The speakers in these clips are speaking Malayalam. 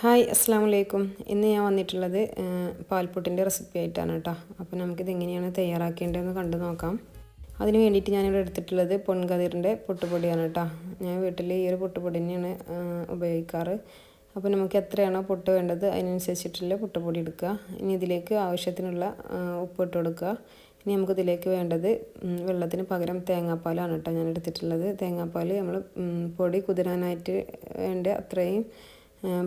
ഹായ് അസ്സാം വലൈക്കും ഇന്ന് ഞാൻ വന്നിട്ടുള്ളത് പാൽപ്പൊട്ടിന്റെ റെസിപ്പി ആയിട്ടാണ് കേട്ടോ അപ്പോൾ നമുക്കിത് എങ്ങനെയാണ് തയ്യാറാക്കേണ്ടതെന്ന് കണ്ടു നോക്കാം. അതിന് വേണ്ടിയിട്ട് ഞാനിവിടെ എടുത്തിട്ടുള്ളത് പൊൻകതിറിന്റെ പൊട്ടുപൊടിയാണ് കേട്ടോ ഞാൻ വീട്ടിൽ ഈ ഒരു പൊട്ടുപൊടി തന്നെയാണ് ഉപയോഗിക്കാറ്. അപ്പോൾ നമുക്ക് എത്രയാണോ പൊട്ട് വേണ്ടത് അതിനനുസരിച്ചിട്ടുള്ള പൊട്ടുപൊടി എടുക്കുക. ഇനി ഇതിലേക്ക് ആവശ്യത്തിനുള്ള ഉപ്പ് ഇട്ട് കൊടുക്കുക. ഇനി നമുക്ക് ഇതിലേക്ക് വേണ്ടത് വെള്ളത്തിന് പകരം തേങ്ങാപ്പാലാണ് കേട്ടോ ഞാൻ എടുത്തിട്ടുള്ളത്. തേങ്ങാപ്പാൽ നമ്മൾ പൊടി കുതിരാനായിട്ട് വേണ്ട അത്രയും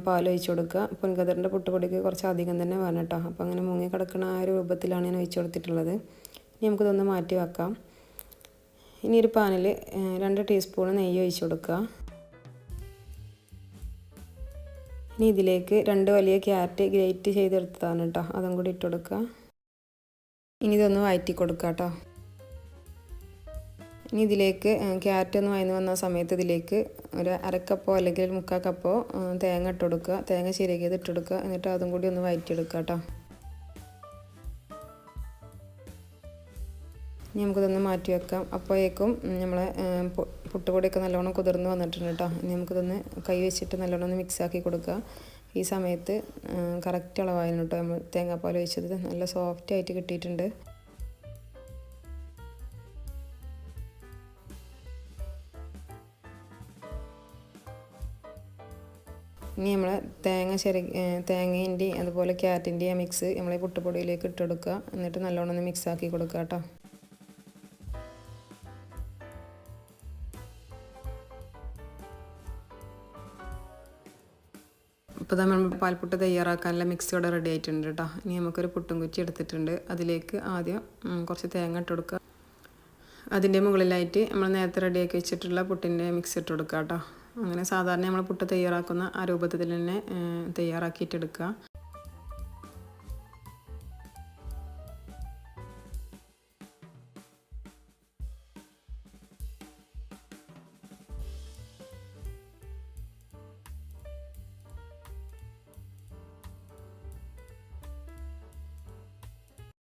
പാൽ ഒഴിച്ച് കൊടുക്കുക. പുൻകതിറിന്റെ പുട്ടുപൊടിക്ക് കുറച്ച് അധികം തന്നെ വേണം കേട്ടോ അപ്പോൾ അങ്ങനെ മുങ്ങി കിടക്കുന്ന ആ ഒരു രൂപത്തിലാണ് ഞാൻ ഒഴിച്ച് കൊടുത്തിട്ടുള്ളത്. ഇനി നമുക്കിതൊന്ന് മാറ്റി വെക്കാം. ഇനി ഒരു പാനിൽ രണ്ട് ടീസ്പൂൺ നെയ്യ് ഒഴിച്ച് കൊടുക്കുക. ഇനി ഇതിലേക്ക് രണ്ട് വലിയ ക്യാരറ്റ് ഗ്രേറ്റ് ചെയ്തെടുത്തതാണ് കേട്ടോ അതും കൂടി ഇട്ട് കൊടുക്കുക. ഇനി ഇതൊന്ന് വഴറ്റി കൊടുക്കുക കേട്ടോ ഇനി ഇതിലേക്ക് ക്യാരറ്റ് ഒന്ന് വയന്ന് വന്ന സമയത്ത് ഇതിലേക്ക് ഒരു അരക്കപ്പോ അല്ലെങ്കിൽ മുക്കാൽ കപ്പോ തേങ്ങ ഇട്ട് കൊടുക്കുക. തേങ്ങ ചിരകിയത് ഇട്ട് എന്നിട്ട് അതും കൂടി ഒന്ന് വയറ്റിയെടുക്കുക കേട്ടോ. ഇനി നമുക്കിതൊന്ന് മാറ്റി വെക്കാം. അപ്പോഴേക്കും നമ്മളെ പുട്ടുപൊടിയൊക്കെ നല്ലോണം കുതിർന്ന് വന്നിട്ടുണ്ട് കേട്ടോ. ഇനി നമുക്കിതൊന്ന് കൈ വെച്ചിട്ട് നല്ലോണം ഒന്ന് മിക്സ് ആക്കി കൊടുക്കുക. ഈ സമയത്ത് കറക്റ്റ് അളവായിരുന്നു കേട്ടോ നമ്മൾ തേങ്ങാപ്പാൽ ഒഴിച്ചത്. നല്ല സോഫ്റ്റ് ആയിട്ട് കിട്ടിയിട്ടുണ്ട്. ഇനി നമ്മൾ തേങ്ങ ചെറി തേങ്ങേന്റെ അതുപോലെ ക്യാരറ്റിന്റെയും മിക്സ് നമ്മൾ ഈ പുട്ടുപൊടിയിലേക്ക് ഇട്ടെടുക്കുക എന്നിട്ട് നല്ലോണം ഒന്ന് മിക്സ് ആക്കി കൊടുക്കുക കേട്ടോ. ഇപ്പോൾ നമ്മൾ പാൽപ്പുട്ട് തയ്യാറാക്കാനുള്ള മിക്സ് ഇവിടെ റെഡി ആയിട്ടുണ്ട് കേട്ടോ. ഇനി നമുക്കൊരു പുട്ടും കുറ്റി എടുത്തിട്ടുണ്ട്. അതിലേക്ക് ആദ്യം കുറച്ച് തേങ്ങ ഇട്ടെടുക്കുക അതിന്റെ മുകളിലായിട്ട് നമ്മൾ നേരത്തെ റെഡിയാക്കി വെച്ചിട്ടുള്ള പുട്ടിന്റെ മിക്സ് ഇട്ട് കേട്ടോ. അങ്ങനെ സാധാരണ നമ്മൾ പുട്ട് തയ്യാറാക്കുന്ന ആ രൂപത്തിൽ തന്നെ തയ്യാറാക്കിയിട്ടെടുക്കുക.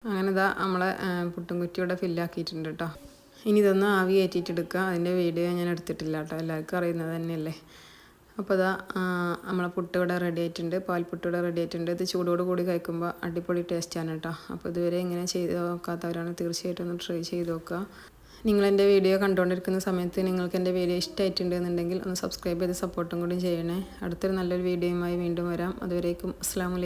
അങ്ങനെ ഇതാ നമ്മളെ പുട്ടും കുറ്റിയുടെ ഫില്ലാക്കിയിട്ടുണ്ട് കേട്ടോ ഇനി ഇതൊന്ന് ആവി കയറ്റിയിട്ടെടുക്കുക. അതിന്റെ വീഡിയോ ഞാൻ എടുത്തിട്ടില്ല കേട്ടോ. എല്ലാവർക്കും അറിയുന്നത് തന്നെയല്ലേ. അപ്പോൾ അതാ നമ്മളെ പുട്ട് ഇവിടെ റെഡി ആയിട്ടുണ്ട്. പാൽപുട്ട് ഇവിടെ റെഡി ആയിട്ടുണ്ട്. ഇത് ചൂടോട് കൂടി കഴിക്കുമ്പോൾ അടിപൊളി ടേസ്റ്റാണ് കേട്ടോ. അപ്പോൾ ഇതുവരെ ഇങ്ങനെ ചെയ്ത് നോക്കാത്തവരാണ് തീർച്ചയായിട്ടും ഒന്ന് ട്രൈ ചെയ്ത് നോക്കുക. നിങ്ങളെന്റെ വീഡിയോ കണ്ടുകൊണ്ടിരിക്കുന്ന സമയത്ത് നിങ്ങൾക്ക് എന്റെ വീഡിയോ ഇഷ്ടമായിട്ടുണ്ടെന്നുണ്ടെങ്കിൽ ഒന്ന് സബ്സ്ക്രൈബ് ചെയ്ത് സപ്പോർട്ടും കൂടി ചെയ്യണേ. അടുത്തൊരു നല്ലൊരു വീഡിയോയുമായി വീണ്ടും വരാം. അതുവരേക്കും അസ്സാം